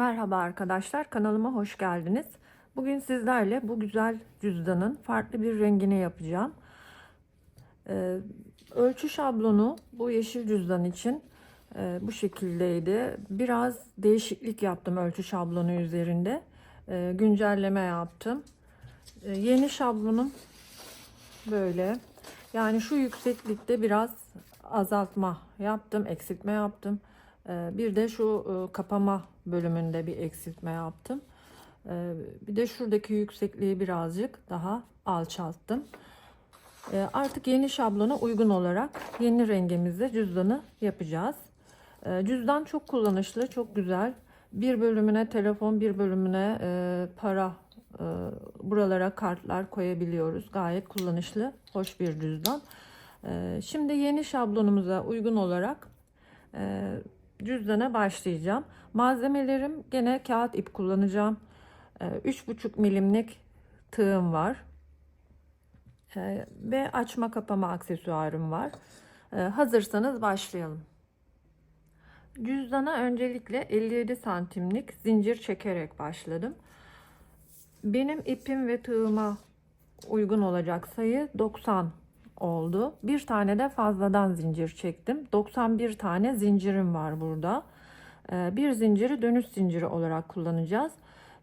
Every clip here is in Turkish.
Merhaba arkadaşlar, kanalıma hoş geldiniz. Bugün sizlerle bu güzel cüzdanın farklı bir rengini yapacağım. Ee, ölçü şablonu bu yeşil cüzdan için e, bu şekildeydi. Biraz değişiklik yaptım ölçü şablonu üzerinde. Ee, güncelleme yaptım. Ee, yeni şablonum böyle. Yani şu yükseklikte biraz azaltma yaptım, eksiltme yaptım. Ee, Bir de şu e, kapama bölümünde bir eksiltme yaptım. Ee, Bir de şuradaki yüksekliği birazcık daha alçalttım. Ee, Artık yeni şablona uygun olarak yeni rengimizde cüzdanı yapacağız. Cüzdan çok kullanışlı, çok güzel. Bir bölümüne telefon, bir bölümüne e, para, e, buralara kartlar koyabiliyoruz. Gayet kullanışlı, hoş bir cüzdan. Şimdi yeni şablonumuza uygun olarak cüzdana başlayacağım. Malzemelerim gene kağıt ip kullanacağım. Ee, 3,5 milimlik tığım var. Ee, Ve açma kapama aksesuarım var. Ee, Hazırsanız başlayalım. Cüzdana öncelikle 57 santimlik zincir çekerek başladım. Benim ipim ve tığıma uygun olacak sayı 90 oldu. Bir tane de fazladan zincir çektim. 91 tane zincirim var burada. Ee, Bir zinciri dönüş zinciri olarak kullanacağız.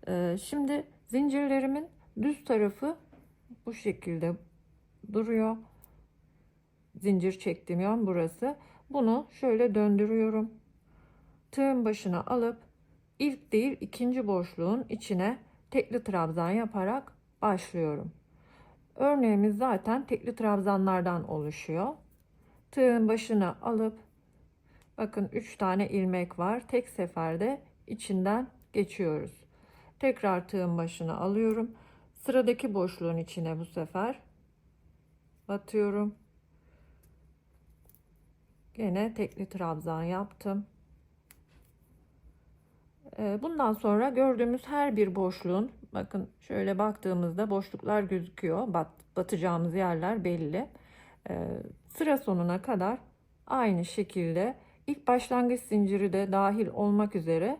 Ee, Şimdi zincirlerimin düz tarafı bu şekilde duruyor. Zincir çektiğim yan burası. Bunu şöyle döndürüyorum. Tığın başına alıp ilk değil ikinci boşluğun içine tekli trabzan yaparak başlıyorum. Örneğimiz zaten tekli trabzanlardan oluşuyor. Tığın başına alıp bakın 3 tane ilmek var. Tek seferde içinden geçiyoruz. Tekrar tığın başına alıyorum. Sıradaki boşluğun içine bu sefer batıyorum. Gene tekli trabzan yaptım. Ee, Bundan sonra gördüğümüz her bir boşluğun bakın şöyle baktığımızda boşluklar gözüküyor. Bat, batacağımız yerler belli. Ee, Sıra sonuna kadar aynı şekilde ilk başlangıç zinciri de dahil olmak üzere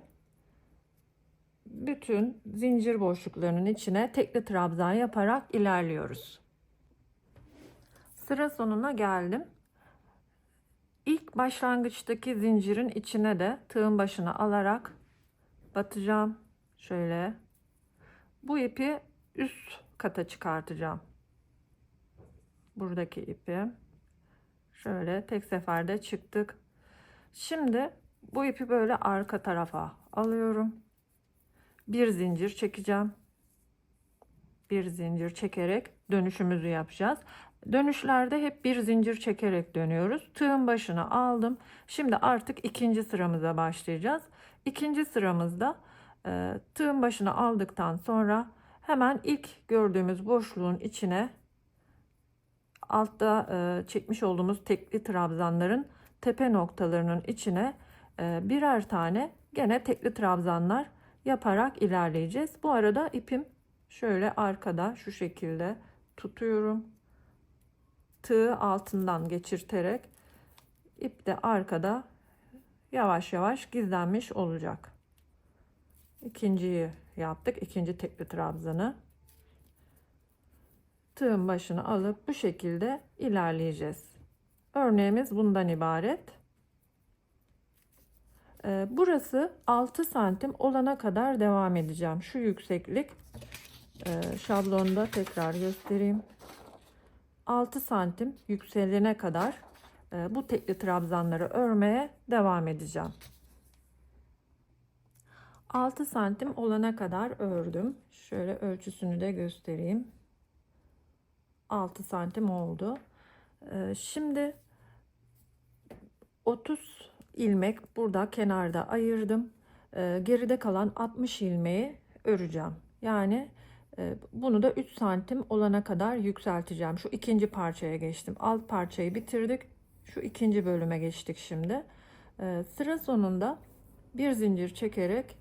bütün zincir boşluklarının içine tekli trabzan yaparak ilerliyoruz. Sıra sonuna geldim. İlk başlangıçtaki zincirin içine de tığın başına alarak batacağım. Şöyle. Bu ipi üst kata çıkartacağım. Buradaki ipi. Şöyle tek seferde çıktık. Şimdi bu ipi böyle arka tarafa alıyorum. Bir zincir çekeceğim. Bir zincir çekerek dönüşümüzü yapacağız. Dönüşlerde hep bir zincir çekerek dönüyoruz. Tığın başına aldım. Şimdi artık ikinci sıramıza başlayacağız. İkinci sıramızda e, tığın başına aldıktan sonra hemen ilk gördüğümüz boşluğun içine altta e, çekmiş olduğumuz tekli trabzanların tepe noktalarının içine e, birer tane gene tekli trabzanlar yaparak ilerleyeceğiz. Bu arada ipim şöyle arkada şu şekilde tutuyorum. Tığı altından geçirterek ip de arkada yavaş yavaş gizlenmiş olacak. İkinciyi yaptık. ikinci tekli trabzanı. Tığın başını alıp bu şekilde ilerleyeceğiz. Örneğimiz bundan ibaret. Ee, Burası 6 santim olana kadar devam edeceğim. Şu yükseklik e, şablonda tekrar göstereyim. 6 santim yükselene kadar e, bu tekli trabzanları örmeye devam edeceğim. 6 santim olana kadar ördüm. Şöyle ölçüsünü de göstereyim. 6 santim oldu. E, Şimdi 30 ilmek burada kenarda ayırdım. E, Geride kalan 60 ilmeği öreceğim. Yani e, bunu da 3 santim olana kadar yükselteceğim. Şu ikinci parçaya geçtim. Alt parçayı bitirdik. Şu ikinci bölüme geçtik şimdi. E, Sıra sonunda bir zincir çekerek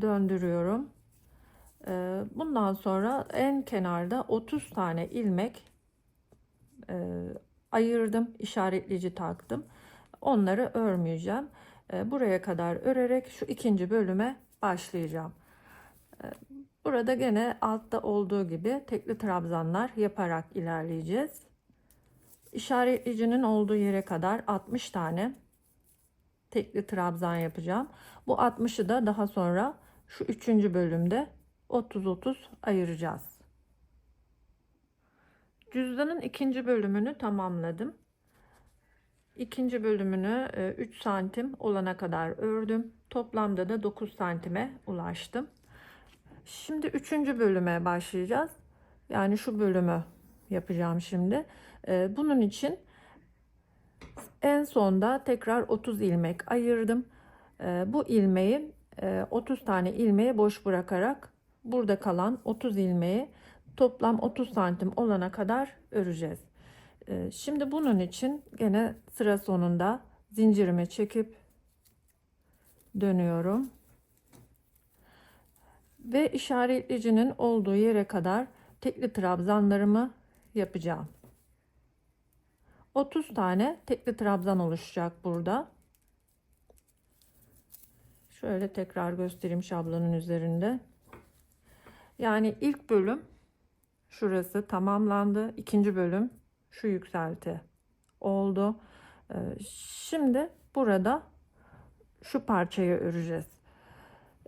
döndürüyorum. E, Bundan sonra en kenarda 30 tane ilmek e, ayırdım. işaretleyici taktım. Onları örmeyeceğim. e, buraya kadar örerek şu ikinci bölüme başlayacağım. E, Burada gene altta olduğu gibi tekli trabzanlar yaparak ilerleyeceğiz. İşaretleyicinin olduğu yere kadar 60 tane tekli trabzan yapacağım. Bu 60'ı da daha sonra şu üçüncü bölümde 30-30 ayıracağız. Cüzdanın ikinci bölümünü tamamladım. İkinci bölümünü 3 santim olana kadar ördüm. Toplamda da 9 santime ulaştım. Şimdi üçüncü bölüme başlayacağız. Yani şu bölümü yapacağım şimdi. Ee, Bunun için en sonda tekrar 30 ilmek ayırdım. Ee, Bu ilmeği e, 30 tane ilmeği boş bırakarak burada kalan 30 ilmeği toplam 30 santim olana kadar öreceğiz. Ee, Şimdi bunun için gene sıra sonunda zincirimi çekip dönüyorum ve işaretleyicinin olduğu yere kadar tekli trabzanlarımı yapacağım. 30 tane tekli trabzan oluşacak burada. Şöyle tekrar göstereyim şablonun üzerinde. Yani ilk bölüm şurası tamamlandı. İkinci bölüm şu yükselti oldu. Ee, Şimdi burada şu parçayı öreceğiz.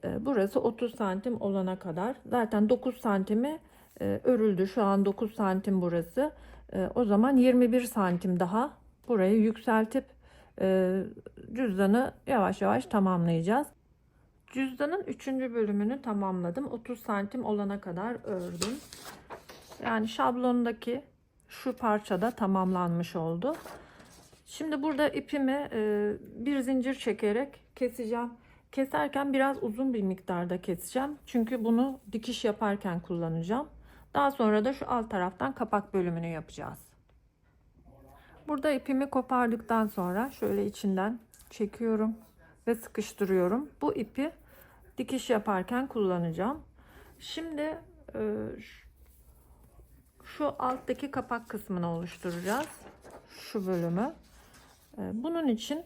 Ee, Burası 30 santim olana kadar. Zaten 9 santimi e, örüldü. Şu an 9 santim burası. E, O zaman 21 santim daha burayı yükseltip e, cüzdanı yavaş yavaş tamamlayacağız. Cüzdanın 3. bölümünü tamamladım. 30 santim olana kadar ördüm. Yani şablondaki şu parçada tamamlanmış oldu. Şimdi burada ipimi e, bir zincir çekerek keseceğim. Keserken biraz uzun bir miktarda keseceğim. Çünkü bunu dikiş yaparken kullanacağım. Daha sonra da şu alt taraftan kapak bölümünü yapacağız. Burada ipimi kopardıktan sonra şöyle içinden çekiyorum ve sıkıştırıyorum. Bu ipi dikiş yaparken kullanacağım. Şimdi e, şu alttaki kapak kısmını oluşturacağız. Şu bölümü. E, Bunun için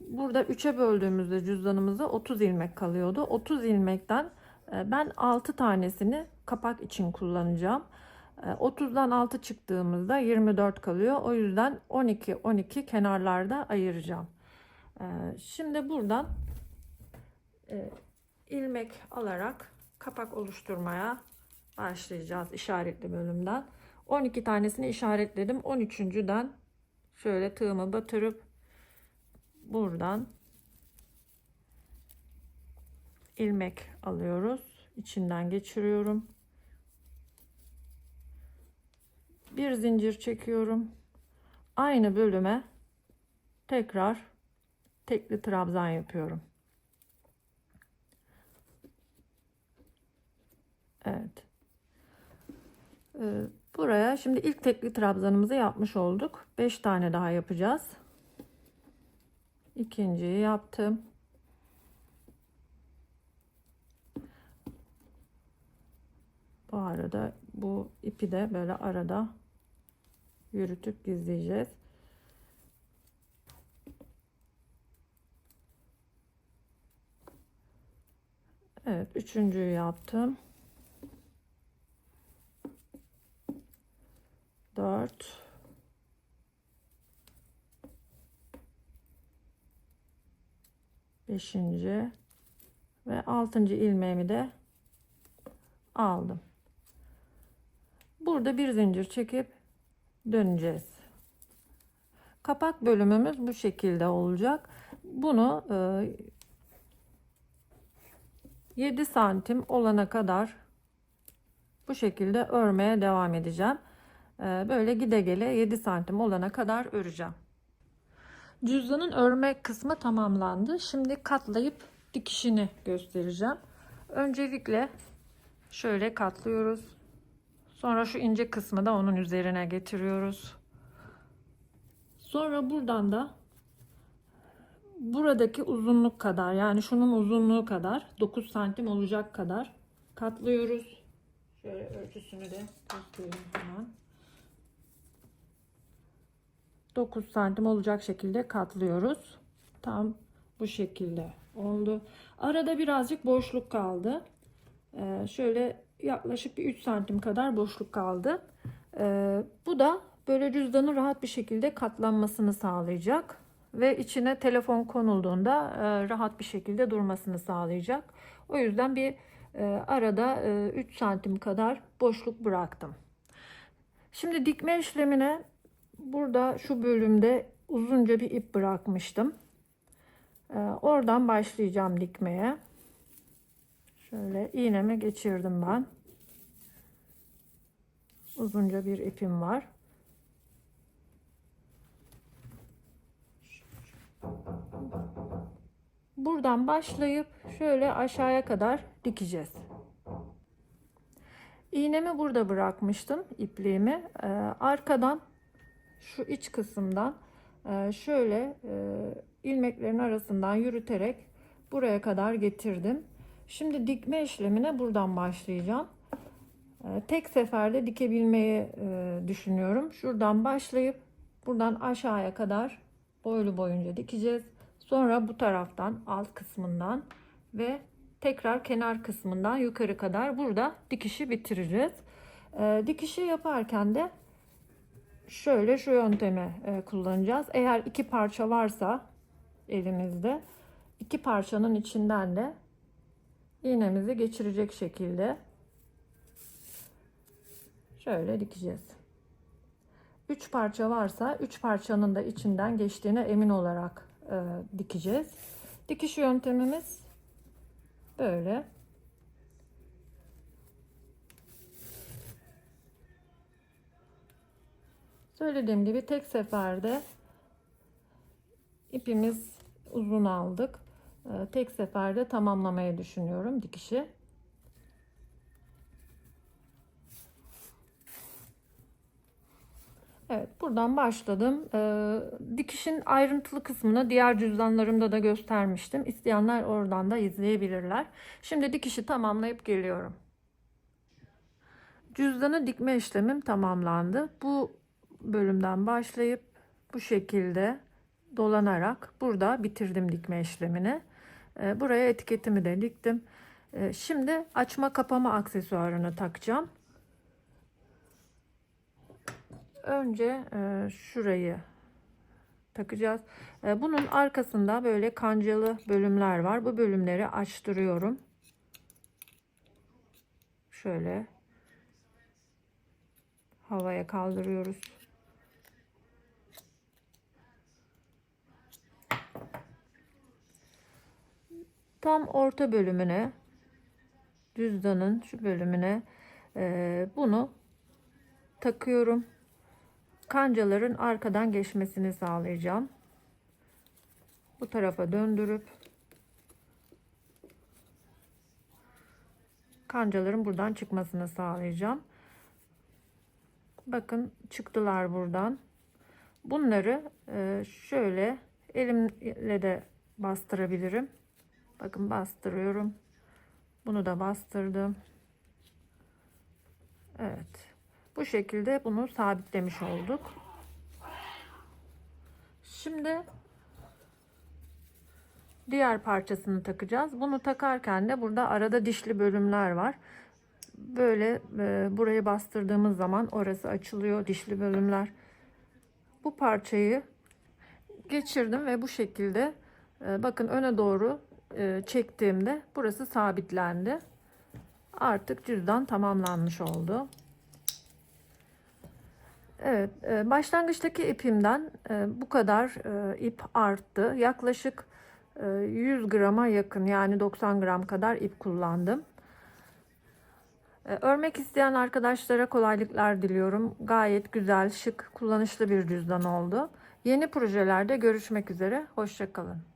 burada 3'e böldüğümüzde cüzdanımızda 30 ilmek kalıyordu. 30 ilmekten e, ben 6 tanesini kapak için kullanacağım. E, 30'dan 6 çıktığımızda 24 kalıyor. O yüzden 12 12 kenarlarda ayıracağım. E, Şimdi buradan e, ilmek alarak kapak oluşturmaya başlayacağız işaretli bölümden. 12 tanesini işaretledim. 13.den şöyle tığımı batırıp buradan ilmek alıyoruz. İçinden geçiriyorum. Bir zincir çekiyorum. Aynı bölüme tekrar tekli trabzan yapıyorum. Evet. Ee, Buraya şimdi ilk tekli trabzanımızı yapmış olduk. 5 tane daha yapacağız. İkinciyi yaptım. Bu arada bu ipi de böyle arada yürütüp gizleyeceğiz. Evet, üçüncüyü yaptım. 4 beşinci ve altıncı ilmeğimi de aldım. Burada bir zincir çekip döneceğiz. Kapak bölümümüz bu şekilde olacak. Bunu e, 7 santim olana kadar bu şekilde örmeye devam edeceğim. E, böyle gide gele 7 santim olana kadar öreceğim. Cüzdanın örme kısmı tamamlandı. Şimdi katlayıp dikişini göstereceğim. Öncelikle şöyle katlıyoruz. Sonra şu ince kısmı da onun üzerine getiriyoruz. Sonra buradan da buradaki uzunluk kadar yani şunun uzunluğu kadar 9 santim olacak kadar katlıyoruz. Şöyle ölçüsünü de göstereyim hemen. 9 santim olacak şekilde katlıyoruz. Tam Bu şekilde oldu. Arada birazcık boşluk kaldı. Ee, şöyle yaklaşık bir 3 santim kadar boşluk kaldı. Ee, bu da böyle cüzdanın rahat bir şekilde katlanmasını sağlayacak ve içine telefon konulduğunda e, rahat bir şekilde durmasını sağlayacak. O yüzden bir e, arada e, 3 santim kadar boşluk bıraktım. Şimdi dikme işlemine burada şu bölümde uzunca bir ip bırakmıştım. Ee, oradan başlayacağım dikmeye. Şöyle iğneme geçirdim ben. Uzunca bir ipim var. Buradan başlayıp şöyle aşağıya kadar dikeceğiz. İğnemi burada bırakmıştım ipliğimi. Ee, arkadan şu iç kısımdan e, şöyle e, ilmeklerin arasından yürüterek buraya kadar getirdim. Şimdi dikme işlemine buradan başlayacağım. E, tek seferde dikebilmeyi e, düşünüyorum. Şuradan başlayıp buradan aşağıya kadar boylu boyunca dikeceğiz. Sonra bu taraftan alt kısmından ve tekrar kenar kısmından yukarı kadar burada dikişi bitireceğiz. E, dikişi yaparken de şöyle şu yöntemi e, kullanacağız. Eğer iki parça varsa elimizde iki parçanın içinden de iğnemizi geçirecek şekilde şöyle dikeceğiz. Üç parça varsa üç parçanın da içinden geçtiğine emin olarak e, dikeceğiz. Dikiş yöntemimiz böyle. Söylediğim gibi tek seferde ipimiz uzun aldık. Ee, Tek seferde tamamlamayı düşünüyorum dikişi. Evet buradan başladım. Ee, dikişin ayrıntılı kısmını diğer cüzdanlarımda da göstermiştim. İsteyenler oradan da izleyebilirler. Şimdi dikişi tamamlayıp geliyorum. Cüzdanı dikme işlemim tamamlandı. Bu bölümden başlayıp bu şekilde dolanarak burada bitirdim dikme işlemini. Ee, Buraya etiketimi de diktim. Ee, Şimdi açma kapama aksesuarını takacağım. Önce e, şurayı takacağız. E, Bunun arkasında böyle kancalı bölümler var. Bu bölümleri açtırıyorum. Şöyle havaya kaldırıyoruz. Tam orta bölümüne cüzdanın şu bölümüne e, bunu takıyorum. Kancaların arkadan geçmesini sağlayacağım. Bu tarafa döndürüp kancaların buradan çıkmasını sağlayacağım. Bakın çıktılar buradan. Bunları e, şöyle elimle de bastırabilirim. Bakın bastırıyorum. Bunu da bastırdım. Evet. Bu şekilde bunu sabitlemiş olduk. Şimdi diğer parçasını takacağız. Bunu takarken de burada arada dişli bölümler var. Böyle e, burayı bastırdığımız zaman orası açılıyor dişli bölümler. Bu parçayı geçirdim ve bu şekilde e, bakın öne doğru çektiğimde burası sabitlendi. Artık cüzdan tamamlanmış oldu. Evet, e, başlangıçtaki ipimden e, bu kadar e, ip arttı. Yaklaşık e, 100 grama yakın yani 90 gram kadar ip kullandım. E, örmek isteyen arkadaşlara kolaylıklar diliyorum. Gayet güzel, şık, kullanışlı bir cüzdan oldu. Yeni projelerde görüşmek üzere. Hoşçakalın.